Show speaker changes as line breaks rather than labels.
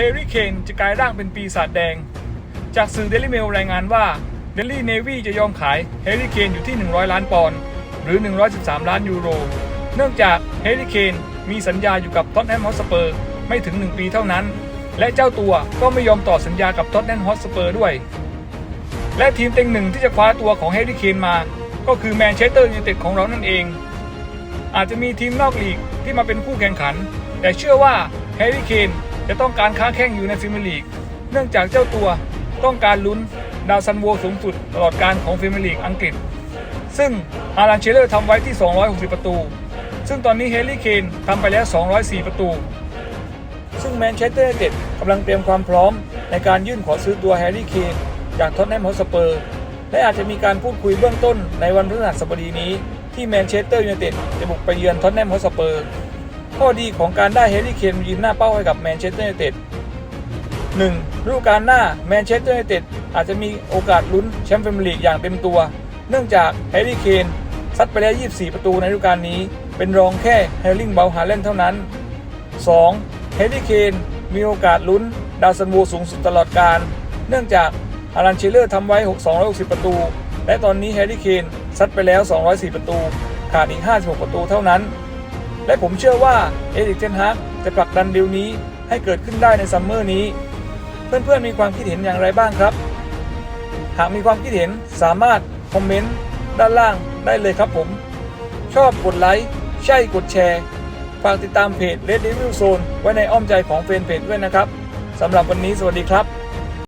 เฮร์รี่เคนจะกลายร่างเป็นปีศาจแดง จากสื่อเดลิเมลรายงานว่าเดลี่เนวีจะยอมขายเฮร์รี่เคนอยู่ที่ 100 ล้านปอนด์หรือ 113 ล้านยูโร เนื่องจากเฮร์รี่เคนมีสัญญาอยู่กับท็อตแนมฮอตสเปอร์ไม่ถึง 1 ปีเท่านั้น และเจ้าตัวก็ไม่ยอมต่อสัญญากับท็อตแนมฮอตสเปอร์ด้วย และทีมเต็งหนึ่งที่จะคว้าตัวของเฮร์รี่เคนมา ก็คือแมนเชสเตอร์ยูไนเต็ดของเรานั่นเอง อาจจะมีทีมนอกลีกที่มาเป็นคู่แข่งขัน แต่เชื่อว่าแฮร์รี่เคน จะต้องการค้าแข่งอยู่ในพรีเมียร์ลีก เนื่องจากเจ้าตัวต้องการลุ้นดาวซันโวสูงสุดตลอดการของพรีเมียร์ลีกอังกฤษ ซึ่งอารันเชเลอร์ทำไว้ที่ 260 ประตู ซึ่งตอนนี้เฮร์รี่เคนทำไปแล้ว 204 ประตู ซึ่งแมนเชสเตอร์ยูไนเต็ดกำลังเตรียมความพร้อมในการยื่นขอซื้อตัวแฮร์รี่เคนจากท็อตแนมฮอสเปอร์และอาจจะมีการพูดคุยเบื้องต้นในวันพฤหัสบดีนี้ ที่แมนเชสเตอร์ยูไนเต็ดจะบุกไปเยือนท็อตแนมฮอสเปอร์ ข้อดีของการได้แฮร์รี่เคนยืนหน้าเป้าให้กับแมนเชสเตอร์ยูไนเต็ด 1. ฤดูกาลหน้าแมนเชสเตอร์ยูไนเต็ดอาจจะมีโอกาสลุ้นแชมป์พรีเมียร์ลีกอย่างเต็มตัว เนื่องจากแฮร์รี่เคนซัดไปแล้ว 24 ประตูในฤดูกาลนี้ เป็นรองแค่แฮร์ริงเบลฮาเลนเท่านั้น 2. แฮร์รี่เคนมีโอกาสลุ้นดาวซันโวสูงสุดตลอดการ เนื่องจากอารันเชเลอร์ทำไว้ 260 ประตู และตอนนี้แฮร์รี่เคนซัดไปแล้ว 204 ประตู ขาดอีก 56 ประตูเท่านั้น และผมเชื่อว่าเอริกเทนฮากจะผลักดันดีลนี้ให้เกิดขึ้นได้ในซัมเมอร์นี้ เพื่อนๆมีความคิดเห็นอย่างไรบ้างครับ หากมีความคิดเห็นสามารถคอมเมนต์ด้านล่างได้เลยครับผม ชอบกดไลค์ใช่กดแชร์ฝากติดตามเพจ Red Devil Zone ไว้ในอ้อมใจของแฟนเพจด้วยนะครับสำหรับวันนี้สวัสดีครับ